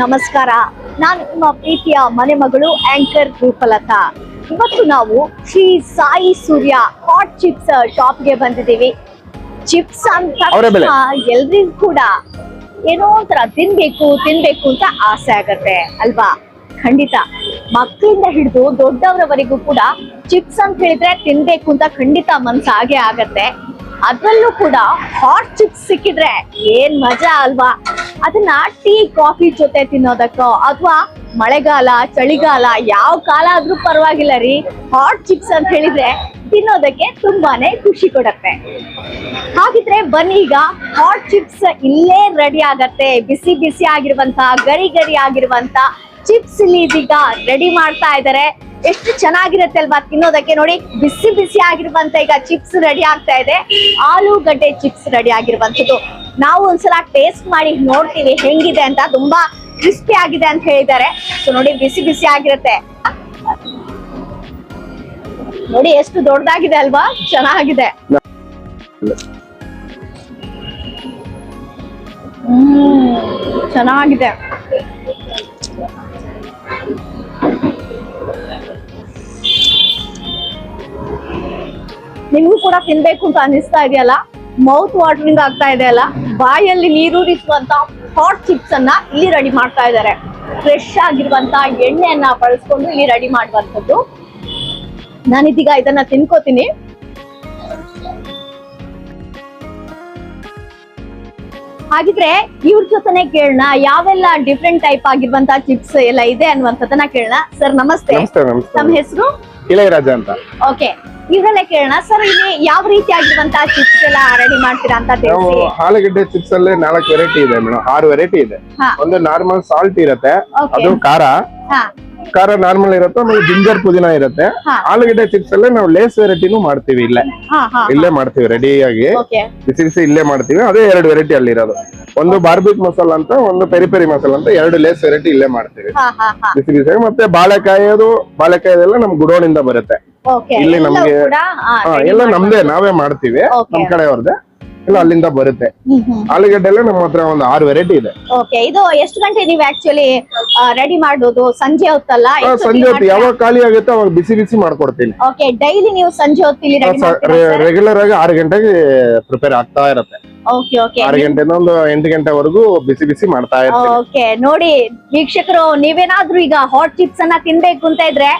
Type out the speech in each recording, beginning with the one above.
ನಮಸ್ಕಾರ. ನಾನು ನಿಮ್ಮ ಪ್ರೀತಿಯ ಮನೆ ಮಗಳು ಆಂಕರ್ ರೂಪಲತಾ. ಇವತ್ತು ನಾವು ಶ್ರೀ ಸಾಯಿ ಸೂರ್ಯ ಹಾಟ್ ಚಿಪ್ಸ್ ಶಾಪ್ಗೆ ಬಂದಿದ್ದೀವಿ. ಚಿಪ್ಸ್ ಅಂತ ಎಲ್ರಿಗೂ ಕೂಡ ಏನೋ ಒಂಥರ ತಿನ್ಬೇಕು ತಿನ್ಬೇಕು ಅಂತ ಆಸೆ ಆಗತ್ತೆ ಅಲ್ವಾ? ಖಂಡಿತ. ಮಕ್ಕಳಿಂದ ಹಿಡಿದು ದೊಡ್ಡವರವರೆಗೂ ಕೂಡ ಚಿಪ್ಸ್ ಅಂತ ಹೇಳಿದ್ರೆ ತಿನ್ಬೇಕು ಅಂತ ಖಂಡಿತ ಮನ್ಸು ಹಾಗೆ ಆಗತ್ತೆ. ಅದ್ರಲ್ಲೂ ಕೂಡ ಹಾಟ್ ಚಿಪ್ಸ್ ಸಿಕ್ಕಿದ್ರೆ ಏನ್ ಮಜಾ ಅಲ್ವಾ? ಅದನ್ನ ಟೀ, ಕಾಫಿ ಜೊತೆ ತಿನ್ನೋದಕ್ಕೋ ಅಥವಾ ಮಳೆಗಾಲ, ಚಳಿಗಾಲ ಯಾವ ಕಾಲ ಆದ್ರೂ ಪರವಾಗಿಲ್ಲ ರೀ. ಹಾಟ್ ಚಿಪ್ಸ್ ಅಂತ ಹೇಳಿದ್ರೆ ತಿನ್ನೋದಕ್ಕೆ ತುಂಬಾನೇ ಖುಷಿ ಕೊಡತ್ತೆ. ಹಾಗಿದ್ರೆ ಬನ್ನಿ ಈಗ ಹಾಟ್ ಚಿಪ್ಸ್ ಇಲ್ಲೇ ರೆಡಿ ಆಗತ್ತೆ. ಬಿಸಿ ಬಿಸಿ ಆಗಿರುವಂತ ಗರಿ ಗರಿ ಆಗಿರುವಂತ ಚಿಪ್ಸ್ ಇಲ್ಲಿ ಇದೀಗ ರೆಡಿ ಮಾಡ್ತಾ ಇದ್ದಾರೆ ಎಷ್ಟು ಚೆನ್ನಾಗಿರುತ್ತೆ ಅಲ್ವಾ ತಿನ್ನೋದಕ್ಕೆ ನೋಡಿ. ಬಿಸಿ ಬಿಸಿ ಆಗಿರುವಂತ ಈಗ ಚಿಪ್ಸ್ ರೆಡಿ ಆಗ್ತಾ ಇದೆ. ಆಲೂಗಡ್ಡೆ ಚಿಪ್ಸ್ ರೆಡಿ ಆಗಿರುವಂತದ್ದು ನಾವು ಒಂದ್ಸಲ ಟೇಸ್ಟ್ ಮಾಡಿ ನೋಡ್ತೀವಿ ಹೆಂಗಿದೆ ಅಂತ. ತುಂಬಾ ಕ್ರಿಸ್ಪಿ ಆಗಿದೆ ಅಂತ ಹೇಳಿದ್ದಾರೆ. ಸೊ ನೋಡಿ ಬಿಸಿ ಬಿಸಿ ಆಗಿರುತ್ತೆ. ನೋಡಿ ಎಷ್ಟು ದೊಡ್ಡದಾಗಿದೆ ಅಲ್ವಾ. ಚೆನ್ನಾಗಿದೆ. ಹ್ಮ್, ಚೆನ್ನಾಗಿದೆ. ನಿಮ್ಗೂ ಕೂಡ ತಿನ್ಬೇಕು ಅಂತ ಅನಿಸ್ತಾ ಇದೆಯಲ್ಲ? ಮೌತ್ ವಾಟರಿಂಗ್ ಆಗ್ತಾ ಇದೆ ಅಲ್ಲ ಬಾಯಲ್ಲಿ ನೀರೂರಿಸುವಂತ ಹಾಟ್ ಚಿಪ್ಸ್ ಅನ್ನ ಇಲ್ಲಿ ರೆಡಿ ಮಾಡ್ತಾ ಇದ್ದಾರೆ. ಫ್ರೆಶ್ ಆಗಿರುವಂತ ಎಣ್ಣೆಯನ್ನ ಬಳಸ್ಕೊಂಡು ಇಲ್ಲಿ ರೆಡಿ ಮಾಡುವಂತದ್ದು ನಾನಿದೀಗ ಇದನ್ನ ತಿನ್ಕೋತೀನಿ. ಹಾಗಿದ್ರೆ ಇವ್ರ ಜೊತೆನೆ ಕೇಳೋಣ ಯಾವೆಲ್ಲ ಡಿಫ್ರೆಂಟ್ ಟೈಪ್ ಆಗಿರುವಂತಹ ಚಿಪ್ಸ್ ಎಲ್ಲ ಇದೆ ಅನ್ನುವಂಥದ್ದನ್ನ ಕೇಳೋಣ. ಸರ್ ನಮಸ್ತೆ. ನಮಸ್ತೆ ನಮಸ್ತೆ. ತಮ್ಮ ಹೆಸರು? ಇಳೆಯರಾಜ ಅಂತ. ಓಕೆ ಇವ್ರಲ್ಲೇ ಕೇಳೋಣ. ಸರ್ ಇಲ್ಲಿ ಯಾವ ರೀತಿ ಆಗಿರುವಂತಹ ಚಿಪ್ಸ್ ಎಲ್ಲ ರೆಡಿ ಮಾಡ್ತೀರಾ ಅಂತ ನಾವು ತಿಳಿಸಿ ಆಲೂಗಡ್ಡೆ ಚಿಪ್ಸ್ ಅಲ್ಲಿ ನಾಲ್ಕು ವೆರೈಟಿ ಇದೆ ಮೇಡಮ್ ಆರು ವೆರೈಟಿ ಇದೆ. ಒಂದು ನಾರ್ಮಲ್ ಸಾಲ್ಟ್ ಇರುತ್ತೆ Okay. ಅದು ಖಾರ ಹಾ. ಖಾರ ನಾರ್ಮಲ್ ಇರುತ್ತೆ ಆಮೇಲೆ ಜಿಂಜರ್ ಪುದೀನ ಇರುತ್ತೆ. ಆಲೂಗಡ್ಡೆ ಚಿಪ್ಸ್ ಅಲ್ಲೇ ನಾವು ಲೇಸ್ ವೆರೈಟಿನೂ ಮಾಡ್ತೀವಿ ಇಲ್ಲೇ. ಇಲ್ಲೇ ಮಾಡ್ತೀವಿ ರೆಡಿ ಆಗಿ ಓಕೆ ಬಿಸಿ ಬಿಸಿ ಇಲ್ಲೇ ಮಾಡ್ತೀವಿ. ಅದೇ ಎರಡು ವೆರೈಟಿ ಅಲ್ಲಿ ಇರೋದು. ಒಂದು ಬಾರ್ಬಿಕ್ ಮಸಾಲ ಅಂತ ಒಂದು ಪೆರಿ ಪೆರಿ ಮಸಾಲ ಅಂತ ಎರಡು ಲೇಸ್ ವೆರೈಟಿ ಇಲ್ಲೇ ಮಾಡ್ತೀವಿ. ಬಿಸಿ ಬಿಸಿ ಮತ್ತೆ ಬಾಳೆಕಾಯದು ಬಾಳೆಕಾಯಿದೆಲ್ಲ ನಮ್ ಗುಡೋಣಿಂದ ಬರುತ್ತೆ. ಇಲ್ಲಿ ನಮ್ಗೆ ಎಲ್ಲ ನಮ್ದೇ ನಾವೇ ಮಾಡ್ತೀವಿ. ನಮ್ ನಮ್ ಕಡೆಯವ್ರದ್ದೇ. ಅಲ್ಲಿಂದ ಬರುತ್ತೆ. ಆಲೂಗಡ್ಡೆ ಎಲ್ಲ ನಮ್ಮ ಹತ್ರ ಒಂದು ಆರು ವೆರೈಟಿ ಇದೆ. ಓಕೆ ಇದು ಎಷ್ಟು ಗಂಟೆ ನೀವು ಆಕ್ಚುಲಿ ರೆಡಿ ಮಾಡೋದು? ಸಂಜೆ ಹೊತ್ತಲ್ಲ? ಸಂಜೆ ಹೊತ್ತು. ಯಾವಾಗ ಖಾಲಿ ಆಗುತ್ತೆ ಅವಾಗ ಬಿಸಿ ಬಿಸಿ ಮಾಡ್ಕೊಡ್ತೀನಿ. ಓಕೆ ಡೈಲಿ ನೀವು ಸಂಜೆ ಹೊತ್ತಿಲ್ಲಿ ರೆಡಿ ರೆಗ್ಯುಲರ್ ಆಗಿ ಆರು ಗಂಟೆಗೆ ಪ್ರಿಪೇರ್ ಆಗ್ತಾ ಇರುತ್ತೆ. ಆರು ಗಂಟೆಯಿಂದ ಒಂದು ಎಂಟು ಗಂಟೆವರೆಗೂ ಬಿಸಿ ಬಿಸಿ ಮಾಡ್ತಾ ಓಕೆ ನೋಡಿ ವೀಕ್ಷಕರು ನೀವೇನಾದ್ರೂ ಈಗ ಹಾಟ್ ಚಿಪ್ಸ್ ಅನ್ನ ತಿನ್ಬೇಕು ಅಂತ ಇದ್ರೆ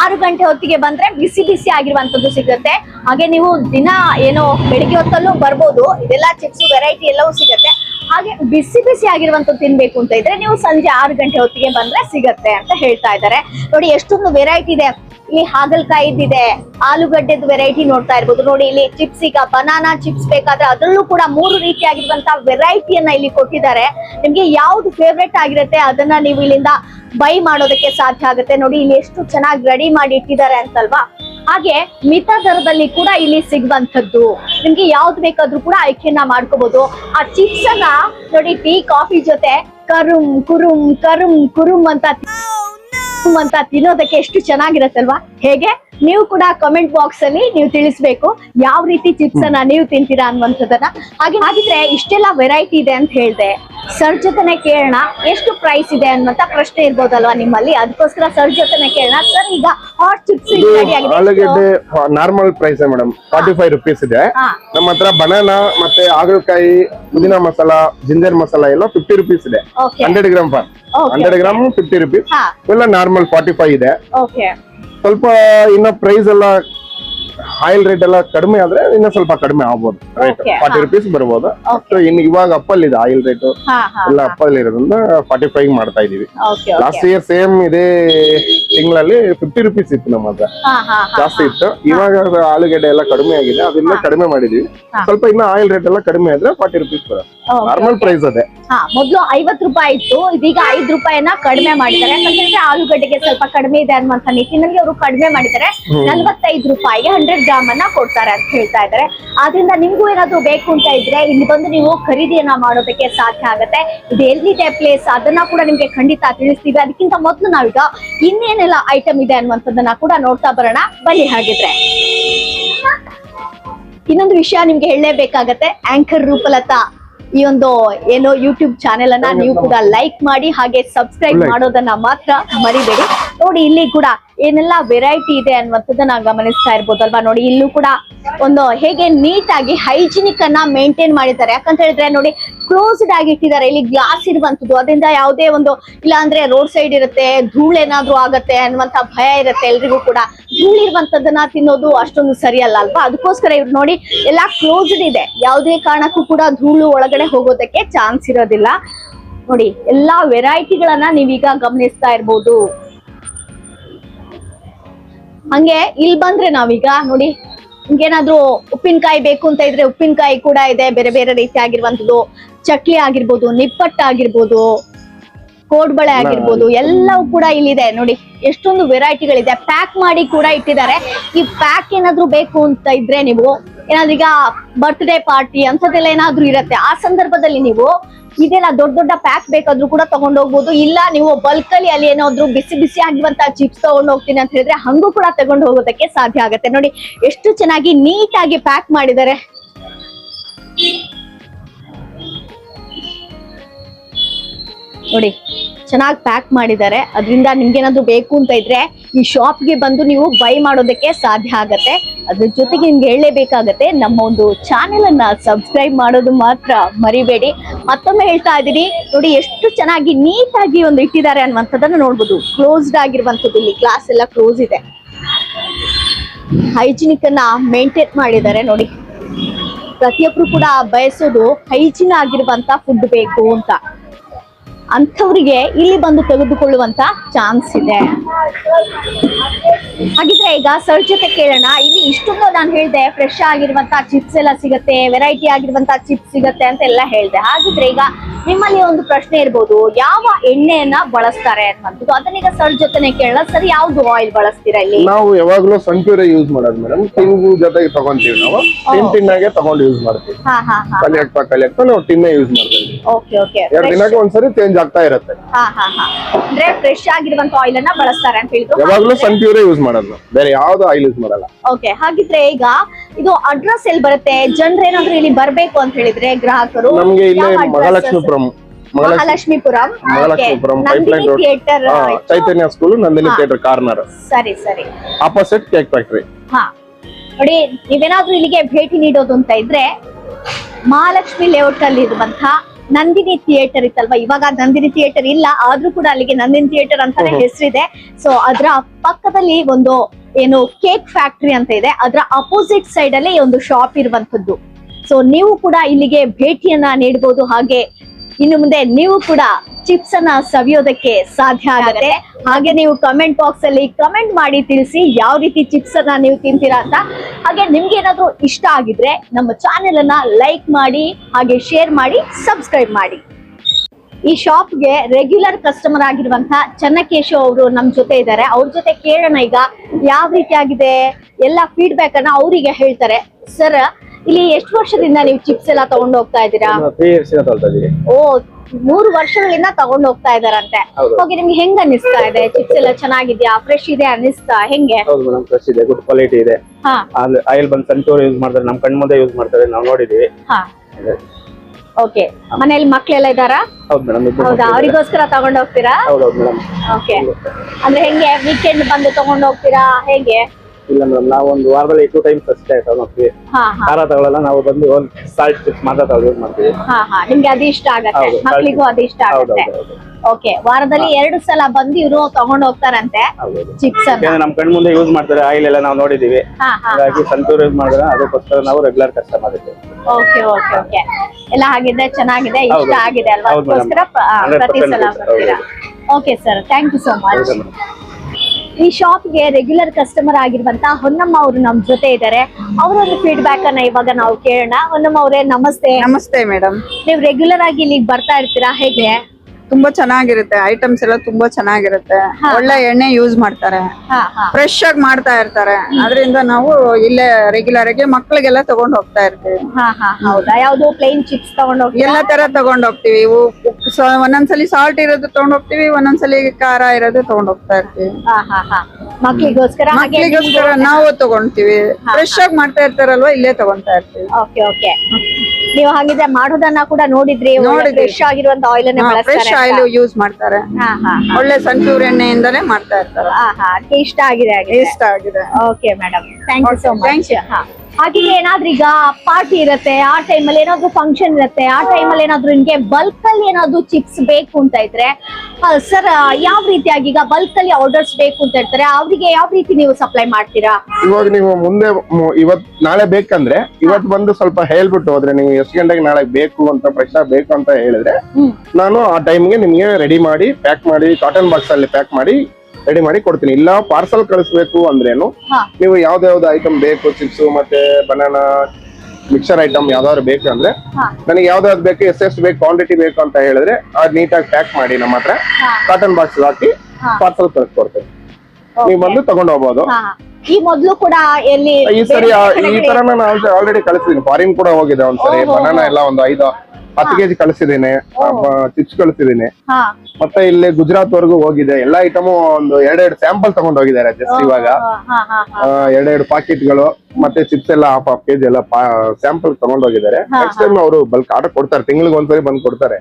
ಆರು ಗಂಟೆ ಹೊತ್ತಿಗೆ ಬಂದ್ರೆ ಬಿಸಿ ಬಿಸಿ ಆಗಿರುವಂತದ್ದು ಸಿಗುತ್ತೆ. ಹಾಗೆ ನೀವು ದಿನ ಏನೋ ಬೆಳಿಗ್ಗೆ ಹೊತ್ತಲ್ಲೂ ಬರ್ಬೋದು ಇದೆಲ್ಲ ಚಿಪ್ಸ್ ವೆರೈಟಿ ಎಲ್ಲವೂ ಸಿಗುತ್ತೆ. ಹಾಗೆ ಬಿಸಿ ಬಿಸಿ ಆಗಿರುವಂತ ತಿನ್ಬೇಕು ಅಂತ ಇದ್ರೆ ನೀವು ಸಂಜೆ ಆರು ಗಂಟೆ ಹೊತ್ತಿಗೆ ಬಂದ್ರೆ ಸಿಗತ್ತೆ ಅಂತ ಹೇಳ್ತಾ ಇದ್ದಾರೆ. ನೋಡಿ, ಎಷ್ಟೊಂದು ವೆರೈಟಿ ಇದೆ. ಇಲ್ಲಿ ಹಾಗಲಕಾಯಿದಿದೆ ಆಲೂಗಡ್ಡೆದು ವೆರೈಟಿ ನೋಡ್ತಾ ಇರ್ಬೋದು. ನೋಡಿ, ಇಲ್ಲಿ ಚಿಪ್ಸ್ ಈಗ ಬನಾನಾ ಚಿಪ್ಸ್ ಬೇಕಾದ್ರೆ ಅದರಲ್ಲೂ ಕೂಡ ಮೂರು ರೀತಿಯಾಗಿರುವಂತಹ ವೆರೈಟಿಯನ್ನ ಇಲ್ಲಿ ಕೊಟ್ಟಿದ್ದಾರೆ. ನಿಮ್ಗೆ ಯಾವ್ದು ಫೇವ್ರೆಟ್ ಆಗಿರುತ್ತೆ ಅದನ್ನ ನೀವು ಇಲ್ಲಿಂದ ಬೈ ಮಾಡೋದಕ್ಕೆ ಸಾಧ್ಯ ಆಗುತ್ತೆ. ನೋಡಿ ಇಲ್ಲಿ ಎಷ್ಟು ಚೆನ್ನಾಗಿ ರೆಡಿ ಮಾಡಿ ಇಟ್ಟಿದ್ದಾರೆ ಅಂತಲ್ವಾ? ಹಾಗೆ ಮಿತ ದರದಲ್ಲಿ ಕೂಡ ಇಲ್ಲಿ ಸಿಗುವಂತದ್ದು ನಿಮ್ಗೆ ಯಾವ್ದು ಬೇಕಾದ್ರೂ ಕೂಡ ಆಯ್ಕೆಯನ್ನ ಮಾಡ್ಕೋಬಹುದು ಆ ಚಿಪ್ಸ್ ಅನ್ನ ನೋಡಿ ಟೀ ಕಾಫಿ ಜೊತೆ ಕರುಂ ಕುರುಂ ಕರುಂ ಕುರುಂ ಅಂತ ಹ್ಮ್ ಅಂತ ತಿನ್ನೋದಕ್ಕೆ ಎಷ್ಟು ಚೆನ್ನಾಗಿರತ್ತಲ್ವಾ? ಹೇಗೆ? ನೀವು ಕೂಡ ಕಮೆಂಟ್ ಬಾಕ್ಸ್ ಅಲ್ಲಿ ನೀವು ತಿಳಿಸ್ಬೇಕು ಯಾವ ರೀತಿ ಚಿಪ್ಸ್ ಅನ್ನ ನೀವು ತಿಂತೀರಾ ಅನ್ನುವಂಥದ್ದನ್ನ. ಹಾಗೆ ಹಾಗಿದ್ರೆ ಇಷ್ಟೆಲ್ಲ ವೆರೈಟಿ ಇದೆ ಅಂತ ಹೇಳ್ದೆ. ಸರ್ ಜೊತೆನೆ ಕೇಳೋಣ ಎಷ್ಟು ಪ್ರೈಸ್ ಇದೆ ಅನ್ನುವಂತ ಪ್ರಶ್ನೆ ಇರ್ಬೋದಲ್ವಾ ನಿಮ್ಮಲ್ಲಿ? ಅದಕ್ಕೋಸ್ಕರ ಸರ್ ಜೊತೆನೆ ಕೇಳೋಣ. ಸರ್ ಈಗ ಹಾಟ್ ಚಿಪ್ಸ್ ಆಲೂಗಡ್ಡೆ normal price madam forty five rupees ಇದೆ. ನಮ್ಮ ಹತ್ರ ಬನಾನಾ ಮತ್ತೆ ಹಾಗಲಕಾಯಿ ಪುದೀನ ಮಸಾಲ ಜಿಂಜರ್ ಮಸಾಲ ಎಲ್ಲ ಫಿಫ್ಟಿ ರುಪೀಸ್ ಇದೆ. Hundred gram for hundred gram fifty rupees ಎಲ್ಲ ನಾರ್ಮಲ್ ಫಾರ್ಟಿ ಫೈವ್ ಇದೆ. ಓಕೆ ಸ್ವಲ್ಪ ಇನ್ನ ಪ್ರೈಸ್ ಎಲ್ಲ ಆಯಿಲ್ ರೇಟ್ ಎಲ್ಲ ಕಡಿಮೆ ಆದ್ರೆ ಇನ್ನ ಸ್ವಲ್ಪ ಕಡಿಮೆ ಆಗ್ಬೋದು. Rate forty. ರುಪೀಸ್ ಬರ್ಬೋದು. ಇನ್ನು ಇವಾಗ ಅಪ್ಪಲ್ ಇದೆ ಆಯಿಲ್ ರೇಟ್ ಎಲ್ಲ ಅಪ್ಪಲ್ ಇರೋದ್ರಿಂದ ಫಾರ್ಟಿ ಫೈವ್ ಮಾಡ್ತಾ ಇದೀವಿ. ಲಾಸ್ಟ್ ಇಯರ್ ಸೇಮ್ ಇದೇ ತಿಂಗಳಲ್ಲಿ ಫಿಫ್ಟಿ ರುಪೀಸ್ ಇತ್ತು ನಮ್ಮ ಹತ್ರ. ಜಾಸ್ತಿ ಇತ್ತು. ಇವಾಗ ಆಲೂಗಡ್ಡೆ ಎಲ್ಲ ಕಡಿಮೆ ಆಗಿದೆ ಅದನ್ನ ಕಡಿಮೆ ಮಾಡಿದೀವಿ. ಸ್ವಲ್ಪ ಇನ್ನ ಆಯಿಲ್ ರೇಟ್ ಎಲ್ಲ ಕಡಿಮೆ ಆದ್ರೆ ಫಾರ್ಟಿ ರುಪೀಸ್ ಬರುತ್ತೆ. ನಾರ್ಮಲ್ ಪ್ರೈಸ್ ಅದೇ. ಹಾ ಮೊದ್ಲು ಐವತ್ ರೂಪಾಯಿ ಇತ್ತು ಇದೀಗ ಐದ್ ರೂಪಾಯಿನ ಕಡಿಮೆ ಮಾಡಿದ್ದಾರೆ. ಯಾಕಂತಂದ್ರೆ ಆಲೂಗಡ್ಡೆಗೆ ಸ್ವಲ್ಪ ಕಡಿಮೆ ಇದೆ ಅನ್ನುವಂತ ನಿಟ್ಟಿನಲ್ಲಿ ಅವರು ಕಡಿಮೆ ಮಾಡಿದ್ದಾರೆ. ನಲ್ವತ್ತೈದು ರೂಪಾಯಿಗೆ ಹಂಡ್ರೆಡ್ ಗ್ರಾಮ್ ಅನ್ನ ಕೊಡ್ತಾರೆ ಅಂತ ಹೇಳ್ತಾ ಇದ್ದಾರೆ. ಆದ್ರಿಂದ ನಿಮ್ಗೂ ಏನಾದ್ರು ಬೇಕು ಅಂತ ಇದ್ರೆ ಇಲ್ಲಿ ಬಂದು ನೀವು ಖರೀದಿಯನ್ನ ಮಾಡೋದಕ್ಕೆ ಸಾಧ್ಯ ಆಗುತ್ತೆ. ಇದು ಎಲ್ಲಿದೆ ಪ್ಲೇಸ್ ಅದನ್ನ ಕೂಡ ನಿಮ್ಗೆ ಖಂಡಿತ ತಿಳಿಸ್ತೀವಿ. ಅದಕ್ಕಿಂತ ಮೊದಲು ನಾವೀಗ ಇನ್ನೇನೆಲ್ಲ ಐಟಮ್ ಇದೆ ಅನ್ನುವಂಥದ್ದನ್ನ ಕೂಡ ನೋಡ್ತಾ ಬರೋಣ. ಬನ್ನಿ ಹಾಗಿದ್ರೆ. ಇನ್ನೊಂದು ವಿಷಯ ನಿಮ್ಗೆ ಹೇಳಲೇಬೇಕಾಗತ್ತೆ. ಆಂಕರ್ ರೂಪಲತಾ ಈ ಒಂದು ಏನೋ ಯೂಟ್ಯೂಬ್ ಚಾನೆಲ್ ಅನ್ನ ನೀವು ಕೂಡ ಲೈಕ್ ಮಾಡಿ ಹಾಗೆ ಸಬ್ಸ್ಕ್ರೈಬ್ ಮಾಡೋದನ್ನ ಮಾತ್ರ ಮರಿಬೇಡಿ. ನೋಡಿ ಇಲ್ಲಿ ಕೂಡ ಏನೆಲ್ಲ ವೆರೈಟಿ ಇದೆ ಅನ್ನುವಂಥದ್ದನ್ನ ಗಮನಿಸ್ತಾ ಇರ್ಬೋದು ಅಲ್ವಾ ನೋಡಿ ಇಲ್ಲೂ ಕೂಡ ಒಂದು ಹೇಗೆ ನೀಟ್ ಆಗಿ ಹೈಜಿನಿಕ್ ಅನ್ನ ಮೇಂಟೈನ್ ಮಾಡಿದ್ದಾರೆ. ಯಾಕಂತ ಹೇಳಿದ್ರೆ ನೋಡಿ ಕ್ಲೋಸ್ಡ್ ಆಗಿ ಇಟ್ಟಿದ್ದಾರೆ. ಇಲ್ಲಿ ಗ್ಲಾಸ್ ಇರುವಂತದ್ದು ಅದರಿಂದ ಯಾವುದೇ ಒಂದು ಇಲ್ಲ ಅಂದ್ರೆ ರೋಡ್ ಸೈಡ್ ಇರುತ್ತೆ, ಧೂಳು ಏನಾದ್ರೂ ಆಗತ್ತೆ ಅನ್ನುವಂತ ಭಯ ಇರುತ್ತೆ ಎಲ್ರಿಗೂ ಕೂಡ. ಧೂಳು ಇರುವಂತದ್ದನ್ನ ತಿನ್ನೋದು ಅಷ್ಟೊಂದು ಸರಿಯಲ್ಲ ಅಲ್ವಾ? ಅದಕ್ಕೋಸ್ಕರ ಇವ್ರು ನೋಡಿ, ಎಲ್ಲಾ ಕ್ಲೋಸ್ಡ್ ಇದೆ. ಯಾವುದೇ ಕಾರಣಕ್ಕೂ ಕೂಡ ಧೂಳು ಒಳಗಡೆ ಹೋಗೋದಕ್ಕೆ ಚಾನ್ಸ್ ಇರೋದಿಲ್ಲ. ನೋಡಿ, ಎಲ್ಲಾ ವೆರೈಟಿಗಳನ್ನ ನೀವೀಗ ಗಮನಿಸ್ತಾ ಇರ್ಬೋದು. ಹಂಗೆ ಇಲ್ಲಿ ಬಂದ್ರೆ ನಾವೀಗ ನೋಡಿ ನಿಮ್ಗೇನಾದ್ರೂ ಉಪ್ಪಿನಕಾಯಿ ಬೇಕು ಅಂತ ಇದ್ರೆ ಉಪ್ಪಿನಕಾಯಿ ಕೂಡ ಇದೆ ಬೇರೆ ಬೇರೆ ರೀತಿ ಆಗಿರುವಂತದ್ದು ಚಕ್ಲಿ ಆಗಿರ್ಬೋದು ನಿಪ್ಪಟ್ಟು ಆಗಿರ್ಬೋದು ಕೋಡ್ಬಳೆ ಆಗಿರ್ಬೋದು ಎಲ್ಲವೂ ಕೂಡ ಇಲ್ಲಿದೆ. ನೋಡಿ ಎಷ್ಟೊಂದು ವೆರೈಟಿಗಳಿದೆ ಪ್ಯಾಕ್ ಮಾಡಿ ಕೂಡ ಇಟ್ಟಿದ್ದಾರೆ. ಈ ಪ್ಯಾಕ್ ಏನಾದ್ರು ಬೇಕು ಅಂತ ಇದ್ರೆ ನೀವು ಏನಾದ್ರೂ ಈಗ ಬರ್ತ್ಡೇ ಪಾರ್ಟಿ ಅಂತದೆಲ್ಲ ಏನಾದ್ರು ಇರತ್ತೆ. ಆ ಸಂದರ್ಭದಲ್ಲಿ ನೀವು ಇದೆಲ್ಲ ದೊಡ್ಡ ದೊಡ್ಡ ಪ್ಯಾಕ್ ಬೇಕಾದ್ರೂ ಕೂಡ ತಗೊಂಡ್ ಹೋಗ್ಬೋದು. ಇಲ್ಲ, ನೀವು ಬಲ್ಕ್ ಅಲ್ಲಿ ಅಲ್ಲಿ ಏನಾದ್ರು ಬಿಸಿ ಬಿಸಿ ಆಗಿರುವಂತ ಚಿಪ್ಸ್ ತಗೊಂಡ್ ಹೋಗ್ತೀನಿ ಅಂತ ಹೇಳಿದ್ರೆ ಹಂಗೂ ಕೂಡ ತಗೊಂಡು ಹೋಗೋದಕ್ಕೆ ಸಾಧ್ಯ ಆಗತ್ತೆ. ನೋಡಿ, ಎಷ್ಟು ಚೆನ್ನಾಗಿ ನೀಟ್ ಆಗಿ ಪ್ಯಾಕ್ ಮಾಡಿದ್ದಾರೆ. ನೋಡಿ ಚೆನ್ನಾಗಿ ಪ್ಯಾಕ್ ಮಾಡಿದ್ದಾರೆ. ಅದರಿಂದ ನಿಮ್ಗೇನಾದ್ರೂ ಬೇಕು ಅಂತ ಇದ್ರೆ ಈ ಶಾಪ್ಗೆ ಬಂದು ನೀವು ಬೈ ಮಾಡೋದಕ್ಕೆ ಸಾಧ್ಯ ಆಗತ್ತೆ. ಅದ್ರ ಜೊತೆಗೆ ನಿಮ್ಗೆ ಹೇಳಲೇಬೇಕಾಗತ್ತೆ, ನಮ್ಮ ಒಂದು ಚಾನೆಲ್ ಅನ್ನ ಸಬ್ಸ್ಕ್ರೈಬ್ ಮಾಡೋದು ಮಾತ್ರ ಮರಿಬೇಡಿ. ಮತ್ತೊಮ್ಮೆ ಹೇಳ್ತಾ ಇದ್ದೀನಿ, ನೋಡಿ ಎಷ್ಟು ಚೆನ್ನಾಗಿ ನೀಟಾಗಿ ಒಂದು ಇಟ್ಟಿದ್ದಾರೆ ಅನ್ನುವಂಥದ್ದನ್ನ ನೋಡ್ಬೋದು. ಕ್ಲೋಸ್ಡ್ ಆಗಿರುವಂಥದ್ದು ಇಲ್ಲಿ ಗ್ಲಾಸ್ ಎಲ್ಲ ಕ್ಲೋಸ್ ಇದೆ. ಹೈಜಿನಿಕ್ ಅನ್ನ ಮೇಂಟೈನ್ ಮಾಡಿದ್ದಾರೆ, ನೋಡಿ. ಪ್ರತಿಯೊಬ್ರು ಕೂಡ ಬಯಸೋದು ಹೈಜಿನ್ ಆಗಿರುವಂತ ಫುಡ್ ಬೇಕು ಅಂತ. ಅಂಥವ್ರಿಗೆ ಇಲ್ಲಿ ಬಂದು ತೆಗೆದುಕೊಳ್ಳುವಂತ ಚಾನ್ಸ್ ಇದೆ. ಹಾಗಿದ್ರೆ ಈಗ ಸರ್ ಜೊತೆ ಕೇಳೋಣ. ಇಲ್ಲಿ ಇಷ್ಟೊಂದು ನಾನು ಹೇಳ್ದೆ ಫ್ರೆಶ್ ಆಗಿರುವಂತ ಚಿಪ್ಸ್ ಎಲ್ಲ ಸಿಗತ್ತೆ ವೆರೈಟಿ ಆಗಿರುವಂತ ಚಿಪ್ಸ್ ಸಿಗತ್ತೆ ಅಂತ ಎಲ್ಲ ಹೇಳ್ದೆ. ಹಾಗಿದ್ರೆ ಈಗ ನಿಮ್ಮಲ್ಲಿ ಒಂದು ಪ್ರಶ್ನೆ ಇರ್ಬೋದು ಯಾವ ಎಣ್ಣೆಯನ್ನ ಬಳಸ್ತಾರೆ ಅನ್ನುವಂಥದ್ದು ಅದನ್ನೀಗ ಸರ್ ಜೊತೆನೆ ಕೇಳೋಣ. ಸರ್ ಯಾವ್ದು ಆಯಿಲ್ ಬಳಸ್ತೀರಾ ಇಲ್ಲಿ? ನಾವು ಯಾವಾಗ್ಲೂ ಸಂಕ್ಯೂರೆ ಯೂಸ್ ಮಾಡೋದು ಮೇಡಮ್ ಟಿನ್ ಜೊತೆಗೆ ತಗೊಂತೀವಿ ನಾವು. ಟಿನ್ ಟಿನ್ನಾಗೆ ತಗೊಂಡು ಯೂಸ್ ಮಾಡ್ತೀವಿ. ಹಾ ಹಾ ಹಾ. ಕಲಿ ಹಾಕ್ತಾ ನಾವು ಟಿನ್ನೇ ಯೂಸ್ ಮಾಡ್ತೀವಿ. ಓಕೆ ಓಕೆ ಎರಡು ದಿನಕ್ಕೆ ಒಂದ್ಸರಿ ಚೇಂಜ್ ಆಗ್ತಾ ಇರುತ್ತೆ. ಹಾ ಹಾ ಹಾ. ಅಂದ್ರೆ ಫ್ರೆಶ್ ಆಗಿರುವಂತ ಆಯಿಲ್ ಅನ್ನ ಬಳಸ್ತಾರೆ ಅಂತ ಹೇಳಿದ್ರು. ಯಾವಾಗ್ಲೂ ಸನ್ಪ್ಯೂರೇ ಯೂಸ್ ಮಾಡೋದು. ಬೇರೆ ಯಾವ್ದು ಆಯಿಲ್ ಯೂಸ್ ಮಾಡಲ್ಲ. ಓಕೆ ಹಾಗಿದ್ರೆ ಈಗ ಇದು ಅಡ್ರೆಸ್ ಎಲ್ಲಿ ಬರುತ್ತೆ? ಜನರು ಏನಾದ್ರು ಇಲ್ಲಿ ಬರ್ಬೇಕು ಅಂತ ಹೇಳಿದ್ರೆ ಗ್ರಾಹಕರು ನಮ್ಗೆ ಇಲ್ಲಿ ಯಾವ address? Mahalakshmipuram Mahalakshmi Mahalakshmipuram Mahalakshmipuram pipeline road theatre Chaitanya school Nandini ಹಾ. ಥಿಯೇಟರ್ ಕಾರ್ನರ್ ಸರಿ ಸರಿ. ಆಪೋಸಿಟ್ ಕೇಕ್ ಫ್ಯಾಕ್ಟ್ರಿ ಹಾ. ನೋಡಿ ನೀವೇನಾದ್ರೂ ಇಲ್ಲಿಗೆ ಭೇಟಿ ನೀಡೋದು ಅಂತ ಇದ್ರೆ ಮಹಾಲಕ್ಷ್ಮಿ ಲೇಔಟ್ ಅಲ್ಲಿ ಇರುವಂತಹ ನಂದಿನಿ ಥಿಯೇಟರ್ ಇತ್ತಲ್ವಾ? ಇವಾಗ ನಂದಿನಿ ಥಿಯೇಟರ್ ಇಲ್ಲ ಆದ್ರೂ ಕೂಡ ಅಲ್ಲಿಗೆ ನಂದಿನಿ ಥಿಯೇಟರ್ ಅಂತ ಹೆಸರಿದೆ. ಸೊ ಅದರ ಪಕ್ಕದಲ್ಲಿ ಒಂದು ಏನು ಕೇಕ್ ಫ್ಯಾಕ್ಟರಿ ಅಂತ ಇದೆ. ಅದರ ಅಪೋಸಿಟ್ ಸೈಡ್ ಅಲ್ಲಿ ಒಂದು ಶಾಪ್ ಇರುವಂತದ್ದು ಸೊ ನೀವು ಕೂಡ ಇಲ್ಲಿಗೆ ಭೇಟಿಯನ್ನ ನೀಡಬಹುದು ಹಾಗೆ ಇನ್ನು ಮುಂದೆ ನೀವು ಕೂಡ ಚಿಪ್ಸ್ ಅನ್ನ ಸವಿಯೋದಕ್ಕೆ ಸಾಧ್ಯ ಆಗುತ್ತೆ. ಹಾಗೆ ನೀವು ಕಮೆಂಟ್ ಬಾಕ್ಸ್ ಅಲ್ಲಿ ಕಮೆಂಟ್ ಮಾಡಿ ತಿಳಿಸಿ ಯಾವ ರೀತಿ ಚಿಪ್ಸ್ ಅನ್ನ ನೀವು ತಿಂತೀರಾ ಅಂತ ಹಾಗೆ ನಿಮ್ಗೆ ಏನಾದ್ರು ಇಷ್ಟ ಆಗಿದ್ರೆ ನಮ್ಮ ಚಾನೆಲ್ ಅನ್ನ ಲೈಕ್ ಮಾಡಿ ಹಾಗೆ ಶೇರ್ ಮಾಡಿ ಸಬ್ಸ್ಕ್ರೈಬ್ ಮಾಡಿ. ಈ ಶಾಪ್ಗೆ ರೆಗ್ಯುಲರ್ ಕಸ್ಟಮರ್ ಆಗಿರುವಂತಹ ಚನ್ನಕೇಶವ್ ಅವರು ನಮ್ ಜೊತೆ ಇದ್ದಾರೆ ಅವ್ರ ಜೊತೆ ಕೇಳೋಣ ಈಗ ಯಾವ ರೀತಿ ಆಗಿದೆ? ಎಲ್ಲ ಫೀಡ್ಬ್ಯಾಕ್ ಅನ್ನ ಅವರಿಗೆ ಹೇಳ್ತಾರೆ. ಸರ್ ಇಲ್ಲಿ ಎಷ್ಟು ವರ್ಷದಿಂದ ನೀವು ಚಿಪ್ಸ್ ಎಲ್ಲ ತಗೊಂಡು ಹೋಗ್ತಾ ಇದ್ದೀರಾ? ತ್ರೀ ಇಯರ್ಸ್ ಇಂದ ತೊಳ್ತಾ ಇದೀವಿ ಓ ಮೂರು ವರ್ಷಗಳಿಂದ ತಗೊಂಡ್ ಹೋಗ್ತಾ ಇದಾರಂತೆ. ಹೋಗಿ ನಿಮ್ಗೆ ಹೆಂಗ್ ಅನಿಸ್ತಾ ಇದೆ? ಚಿಪ್ಸ್ ಎಲ್ಲ ಚೆನ್ನಾಗಿದ್ಯಾ? ಫ್ರೆಶ್ ಇದೆ ಅನಿಸ್ತಾ ಹೆಂಗೆ? ಹೌದು ಮೇಡಮ್ ಫ್ರೆಶ್ ಇದೆ ಗುಡ್ ಕ್ವಾಲಿಟಿ ಇದೆ. ಹಾ. ಆಯಿಲ್ ಬಂದ್ ಸಂತೂರ್ ಯೂಸ್ ಮಾಡ್ತಾರೆ ನಮ್ ಕಣ್ ಮುಂದೆ ಯೂಸ್ ಮಾಡ್ತಾರೆ ನಾವು ನೋಡಿದೀವಿ. ಹಾ. ಓಕೆ ಮನೇಲಿ ಮಕ್ಳೆಲ್ಲ ಇದಾರಾ ಹೌದು ಮೇಡಮ್ ಹೌದಾ? ಅವರಿಗೋಸ್ಕರ ತಗೊಂಡ್ ಹೋಗ್ತೀರಾ? ಹೌದು ಮೇಡಮ್ ಓಕೆ ಅಂದ್ರೆ ಹೆಂಗೆ? ವೀಕೆಂಡ್ ಬಂದು ತಗೊಂಡ್ ಹೋಗ್ತೀರಾ? ಹೇಗೆ? ಇಲ್ಲ ಮೇಡಮ್ ನಾವು ಒಂದು ವಾರದಲ್ಲಿ ಟೂ ಟೈಮ್ಸ್ ಅಷ್ಟೇ ತಗೊಂಡ್ತೀವಿ ಹಾ ಹಾ. ಖಾರ ತಗೊಳ್ಳಲ್ಲ ನಾವು ಬಂದು ಒಂದು ಸಾಲ್ಟ್ ಚಿಪ್ಸ್ ಮಾತ್ರ ತಗೊಂಡು ಯೂಸ್ ಮಾಡ್ತೀವಿ. ಹಾ ಹಾ. ನಿಮ್ಗೆ ಅದು ಇಷ್ಟ ಆಗುತ್ತೆ. ಹೌದು, ಮಕ್ಳಿಗೂ ಅದು ಇಷ್ಟ ಆಗುತ್ತೆ ಆಗತ್ತೆ. ಹೌದು ಹೌದು. ಓಕೆ ವಾರದಲ್ಲಿ ಎರಡು ಸಲ ಬಂದು ಇವರು ತಗೊಂಡ್ ಹೋಗ್ತಾರಂತೆ. ಹೌದು ಚಿಪ್ಸ್ ಅನ್ನ. ಯಾಕಂದ್ರೆ ನಮ್ ಕಣ್ ಮುಂದೆ ಯೂಸ್ ಮಾಡ್ತಾರೆ ಆಯಿಲ್ ಎಲ್ಲ ನಾವು ನೋಡಿದೀವಿ. ಹಾ ಹಾ ಹಾಗಾಗಿ ಸಂತೂರ್ ಯೂಸ್ ಮಾಡಿದ್ರೆ ಅದಕ್ಕೋಸ್ಕರ ನಾವು ರೆಗ್ಯುಲರ್ ಕಸ್ಟಮರ್ ಇದ್ದೀವಿ. Okay okay okay. ಎಲ್ಲ ಹಾಗಿದ್ರೆ ಚೆನ್ನಾಗಿದೆ ಇಷ್ಟ ಹೌದು. ಆಗಿದೆ ಅಲ್ವಾ? ಹೌದು madam. ಅದಕ್ಕೋಸ್ಕರ ಪ್ರ- 100% ಪ್ರತಿ ಸಲ ಹೌದು. ಬರ್ತೀರಾ? Okay sir. Thank you so much ಹೌದಾ ಈ ಶಾಪ್ಗೆ ರೆಗ್ಯುಲರ್ ಕಸ್ಟಮರ್ ಆಗಿರುವಂತ ಹೊನ್ನಮ್ಮ ಅವರು ನಮ್ ಜೊತೆ ಇದ್ದಾರೆ ಅವರೊಂದು ಫೀಡ್ಬ್ಯಾಕ್ ಅನ್ನ ಇವಾಗ ನಾವು ಕೇಳೋಣ. ಹೊನ್ನಮ್ಮ ಅವರೇ ನಮಸ್ತೆ. ನಮಸ್ತೆ ಮೇಡಮ್ ನೀವು ರೆಗ್ಯುಲರ್ ಆಗಿ ಇಲ್ಲಿಗೆ ಬರ್ತಾ ಇರ್ತೀರಾ? ಹೇಗೆ? ತುಂಬಾ ಚೆನ್ನಾಗಿರುತ್ತೆ. ಐಟಮ್ಸ್ ಎಲ್ಲ ತುಂಬಾ ಚೆನ್ನಾಗಿರುತ್ತೆ. ಒಳ್ಳೆ ಎಣ್ಣೆ ಯೂಸ್ ಮಾಡ್ತಾರೆ. ಫ್ರೆಶ್ ಆಗಿ ಮಾಡ್ತಾ ಇರ್ತಾರೆ. ಅದರಿಂದ ನಾವು ಇಲ್ಲೇ ರೆಗ್ಯುಲರ್ ಆಗಿ ಮಕ್ಕಳಿಗೆಲ್ಲ ತಗೊಂಡ್ ಹೋಗ್ತಾ ಇರ್ತೀವಿ. ಹೌದಾ? ಯಾವ್ದು ಪ್ಲೇನ್ ಚಿಪ್ಸ್ ತಗೊಂಡ್ ಹೋಗ್ತೀವಿ ಎಲ್ಲ ತರ ತಗೊಂಡ್ ಹೋಗ್ತೀವಿ. ಒಂದೊಂದ್ಸಲಿ ಸಾಲ್ಟ್ ಇರೋದು ತಗೊಂಡ್ ಹೋಗ್ತೀವಿ ಒಂದೊಂದ್ಸಲಿ ಖಾರ ಇರೋದು ತಗೊಂಡ್ ಹೋಗ್ತಾ ಇರ್ತೀವಿ. ಮಕ್ಳಿಗೋಸ್ಕರ ಮಕ್ಳಿಗೋಸ್ಕರ ನಾವು ತಗೊಂತೀವಿ. ಫ್ರೆಶ್ ಆಗಿ ಮಾಡ್ತಾ ಇರ್ತಾರಲ್ವಾ ಇಲ್ಲೇ ತಗೊಂತಾ ಇರ್ತೀವಿ. ಓಕೆ ಓಕೆ ನೀವು ಹಾಗಿದ್ರೆ ಮಾಡೋದನ್ನ ಕೂಡ ನೋಡಿದ್ರಿ. ಫ್ರೆಶ್ ಆಗಿರುವಂತ ಆಯಿಲ್ ಫ್ರೆಶ್ ಆಯಿಲ್. ಯೂಸ್ ಮಾಡ್ತಾರೆ. ಹಾ ಹಾ ಒಳ್ಳೆ ಸನ್ಫ್ಯೂರ್ ಎಣ್ಣೆಯಿಂದಲೇ ಮಾಡ್ತಾ ಇರ್ತಾರೆ. ಇಷ್ಟ ಆಗಿದೆ ಇಷ್ಟ ಆಗಿದೆ. Okay madam thank you so much ಹಾಗೆ ಏನಾದ್ರು ಈಗ ಪಾರ್ಟಿ ಇರುತ್ತೆ ಆ ಟೈಮಲ್ಲಿ ಏನಾದ್ರು ಫಂಕ್ಷನ್ ಇರುತ್ತೆ ಆ ಟೈಮಲ್ಲಿ ಏನಾದ್ರು ನಿಮ್ಗೆ ಬಲ್ಕ್ ಅಲ್ಲಿ ಏನಾದ್ರು ಚಿಪ್ಸ್ ಬೇಕು ಅಂತ ಇದ್ರೆ ಸರ್ ಯಾವ ರೀತಿಯಾಗಿ ಈಗ ಬಲ್ಕ್ ಅಲ್ಲಿ ಆರ್ಡರ್ಸ್ ಬೇಕು ಅಂತ ಇರ್ತಾರೆ ಅವರಿಗೆ ಯಾವ ರೀತಿ ನೀವು ಸಪ್ಲೈ ಮಾಡ್ತೀರಾ? ಇವಾಗ ನೀವು ಮುಂದೆ ಇವತ್ ನಾಳೆ ಬೇಕಂದ್ರೆ ಇವತ್ ಬಂದು ಸ್ವಲ್ಪ ಹೇಳ್ಬಿಟ್ಟು ಹೋದ್ರೆ ನೀವು ಎಷ್ಟು ಗಂಟೆಗೆ ನಾಳೆ ಬೇಕು ಅಂತ ಫ್ರೆಶ್ ಬೇಕು ಅಂತ ಹೇಳಿದ್ರೆ ನಾನು ಆ ಟೈಮ್ಗೆ ನಿಮ್ಗೆ ರೆಡಿ ಮಾಡಿ ಪ್ಯಾಕ್ ಮಾಡಿ ಕಾಟನ್ ಬಾಕ್ಸ್ ಅಲ್ಲಿ ಪ್ಯಾಕ್ ಮಾಡಿ ರೆಡಿ ಮಾಡಿ ಕೊಡ್ತೀನಿ ಇಲ್ಲ ಪಾರ್ಸಲ್ ಕಳಿಸ್ಬೇಕು ಅಂದ್ರೇನು. ನೀವು ಯಾವ್ದಾವ್ದು ಯಾವ್ದು ಐಟಮ್ ಬೇಕು ಚಿಪ್ಸ್ ಮತ್ತೆ ಬನಾನಾ ಮಿಕ್ಸರ್ ಐಟಮ್ ಯಾವ್ದಾದ್ರು ಬೇಕು ಅಂದ್ರೆ. ನನಗೆ ಯಾವ್ದಾವ್ದು ಬೇಕು ಎಷ್ಟೆಷ್ಟು ಬೇಕು ಕ್ವಾಂಟಿಟಿ ಬೇಕು ಅಂತ ಹೇಳಿದ್ರೆ ಅದ್ ನೀಟಾಗಿ ಪ್ಯಾಕ್ ಮಾಡಿ ನಮ್ಮ ಹತ್ರ ಕಾಟನ್ ಬಾಕ್ಸ್ ಹಾಕಿ. ಪಾರ್ಸಲ್ ಕಳಿಸ್ಕೊಡ್ತೇನೆ ನೀವು ಬಂದು ತಗೊಂಡು ಹೋಗ್ಬೋದು. ಈ ಮೊದಲು ಕೂಡ ಎಲ್ಲಿ ಈ ಸರಿ ಈ ತರ ನಾನು ಆಲ್ರೆಡಿ ಕಳಿಸಿದೀನಿ ಫಾರಿನ್ ಕೂಡ ಹೋಗಿದೆ ಒಂದ್ಸರಿ. ಬನಾನಾ ಎಲ್ಲ ಒಂದು ಐದು ಹತ್ತು ಕೆಜಿ ಕಳಿಸಿದ್ದೀನಿ ಚಿಪ್ಸ್ ಕಳಿಸಿದ್ದೀನಿ. ಮತ್ತೆ ಇಲ್ಲಿ ಗುಜರಾತ್ ವರೆಗೂ ಹೋಗಿದೆ. ಎಲ್ಲಾ ಐಟಮು ಒಂದು ಎರಡೆರಡು ಸ್ಯಾಂಪಲ್ ತಗೊಂಡ್ ಹೋಗಿದ್ದಾರೆ ಜಸ್ಟ್ ಇವಾಗ. ಎರಡೆರಡು ಪಾಕೆಟ್ಗಳು ಮತ್ತೆ ಚಿಪ್ಸ್ ಎಲ್ಲ ಹಾಫ್ ಹಾಫ್ ಕೆಜಿ ಎಲ್ಲ ಸ್ಯಾಂಪಲ್ ತಗೊಂಡೋಗಿದ್ದಾರೆ ನೆಕ್ಸ್ಟ್ ಟೈಮ್ ಅವರು ಬಲ್ಕ್ ಆರ್ಡರ್ ಕೊಡ್ತಾರೆ ತಿಂಗಳಿಗೆ ಒಂದ್ಸರಿ ಬಂದು ಕೊಡ್ತಾರೆ.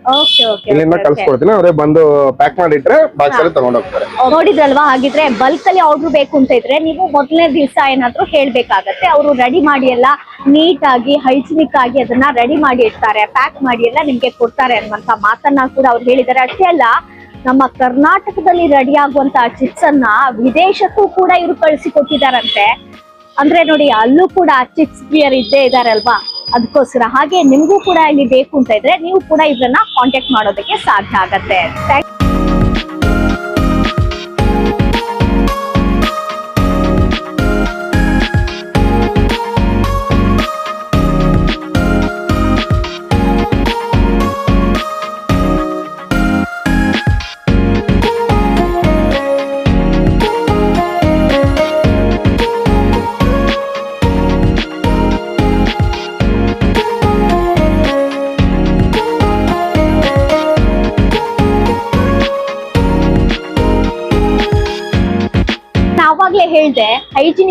ಇಲ್ಲಿಂದ ಕಳ್ಸ್ಕೊಡ್ತೀನಿ ಅವರೇ ಬಂದು ಪ್ಯಾಕ್ ಮಾಡಿಟ್ರೆ ಬಾಕ್ಸ್ ಅಲ್ಲಿ ತಗೊಂಡೋಗ್ತಾರೆ ನೋಡಿದ್ರಲ್ವಾ ಹಾಗಿದ್ರೆ ಬಲ್ಕ್ ಅಲ್ಲಿ ಆರ್ಡರ್ ಬೇಕು ಅಂತ ಇದ್ರೆ ನೀವು ಮೊದಲನೇ ದಿವಸ ಏನಾದ್ರು ಹೇಳ್ಬೇಕಾಗತ್ತೆ. ಅವರು ರೆಡಿ ಮಾಡಿ ಎಲ್ಲ ನೀಟ್ ಆಗಿ ಹೈಜಿನಿಕ್ ಆಗಿ ಅದನ್ನ ರೆಡಿ ಮಾಡಿ ಇಡ್ತಾರೆ ಪ್ಯಾಕ್ ಮಾಡಿ ಎಲ್ಲ ನಿಮ್ಗೆ ಕೊಡ್ತಾರೆ ಅನ್ನುವಂತ ಮಾತನ್ನ ಕೂಡ ಅವ್ರು ಹೇಳಿದ್ದಾರೆ. ಅಷ್ಟೇ ಅಲ್ಲ ನಮ್ಮ ಕರ್ನಾಟಕದಲ್ಲಿ ರೆಡಿ ಆಗುವಂತ ಚಿಪ್ಸ್ ಅನ್ನ ವಿದೇಶಕ್ಕೂ ಕೂಡ ಇವರು ಕಳಿಸಿ ಕೊಟ್ಟಿದಾರಂತೆ ಅಂದ್ರೆ ನೋಡಿ, ಅಲ್ಲೂ ಕೂಡ ಚಿಪ್ಸ್ ಪ್ರಿಯರ್ ಇದ್ದೇ ಇದಾರಲ್ವಾ? ಅದಕ್ಕೋಸ್ಕರ ಹಾಗೆ ನಿಮ್ಗೂ ಕೂಡ ಇಲ್ಲಿ ಬೇಕು ಅಂತ ಇದ್ರೆ ನೀವು ಕೂಡ ಇದನ್ನ ಕಾಂಟ್ಯಾಕ್ಟ್ ಮಾಡೋದಕ್ಕೆ ಸಾಧ್ಯ ಆಗತ್ತೆ.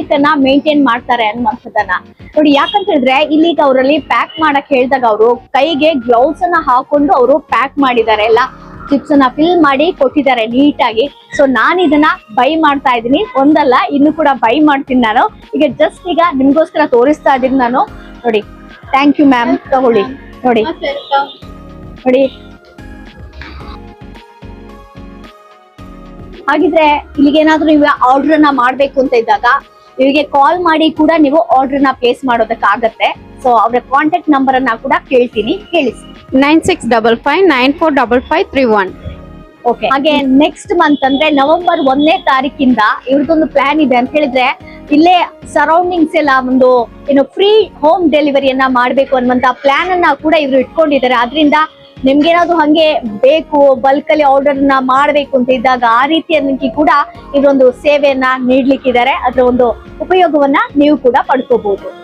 ಹೈಜಿನಿಕ್ ಅನ್ನ ಮೇಂಟೈನ್ ಮಾಡ್ತಾರೆ ಅನ್ನುವಂಥದ್ದನ್ನ. ನೋಡಿ ಯಾಕಂತ ಹೇಳಿದ್ರೆ ಇಲ್ಲಿ ಅವರಲ್ಲಿ ಪ್ಯಾಕ್ ಮಾಡಕ್ ಹೇಳ್ದಾಗ ಅವರು ಕೈಗೆ ಗ್ಲೌಸ್ ಅನ್ನ ಹಾಕೊಂಡು ಅವರು ಪ್ಯಾಕ್ ಮಾಡಿದ್ದಾರೆ. ಎಲ್ಲ ಚಿಪ್ಸ್ ಅನ್ನ ಫಿಲ್ ಮಾಡಿ ಕೊಟ್ಟಿದ್ದಾರೆ ನೀಟಾಗಿ. ಸೊ ನಾನು ಇದನ್ನ ಬೈ ಮಾಡ್ತಾ ಇದ್ದೀನಿ. ಒಂದಲ್ಲ ಇನ್ನು ಕೂಡ ಬೈ ಮಾಡ್ತೀನಿ ನಾನು. ಈಗ ಜಸ್ಟ್ ಈಗ ನಿಮ್ಗೋಸ್ಕರ ತೋರಿಸ್ತಾ ಇದ್ದೀನಿ ನಾನು. ನೋಡಿ ಥ್ಯಾಂಕ್ ಯು ಮ್ಯಾಮ್ ತಗೊಳ್ಳಿ. ನೋಡಿ. ನೋಡಿ. ಹಾಗಿದ್ರೆ ಇಲ್ಲಿಗೇನಾದ್ರೂ ನೀವು ಆರ್ಡರ್ ಅನ್ನ ಮಾಡ್ಬೇಕು ಅಂತ ಇದ್ದಾಗ ಇವರಿಗೆ ಕಾಲ್ ಮಾಡಿ ಕೂಡ ನೀವು ಆರ್ಡರ್ನ ಪ್ಲೇಸ್ ಮಾಡೋದಕ್ಕಾಗತ್ತೆ. ಸೊ ಅವರ ಕಾಂಟ್ಯಾಕ್ಟ್ ನಂಬರ್ ಅನ್ನ ಕೂಡ ಕೇಳ್ತೀನಿ ಕೇಳಿಸಿ. Nine six double five nine four double five three one okay ಹಾಗೆ ನೆಕ್ಸ್ಟ್ ಮಂತ್ ಅಂದ್ರೆ ನವೆಂಬರ್ ಒಂದನೇ ತಾರೀಕಿಂದ ಇವ್ರದೊಂದು ಪ್ಲಾನ್ ಇದೆ ಅಂತ ಹೇಳಿದ್ರೆ ಇಲ್ಲೇ ಸರೌಂಡಿಂಗ್ಸ್ ಎಲ್ಲ ಒಂದು ಏನು ಫ್ರೀ ಹೋಮ್ ಡೆಲಿವರಿಯನ್ನ ಮಾಡ್ಬೇಕು ಅನ್ನುವಂತ ಪ್ಲಾನ್ ಅನ್ನ ಕೂಡ ಇವ್ರು ಇಟ್ಕೊಂಡಿದ್ದಾರೆ. ಆದ್ರಿಂದ ನಿಮ್ಗೇನಾದ್ರು ಹಂಗೆ ಬೇಕು ಬಲ್ಕ್ ಅಲ್ಲಿ ಆರ್ಡರ್ನ ಮಾಡ್ಬೇಕು ಅಂತ ಇದ್ದಾಗ ಆ ರೀತಿಯ ಕೂಡ ಇದೊಂದು ಸೇವೆಯನ್ನ ನೀಡ್ಲಿಕ್ಕಿದ್ದಾರೆ. ಅದರ ಒಂದು ಉಪಯೋಗವನ್ನ ನೀವು ಕೂಡ ಪಡ್ಕೋಬಹುದು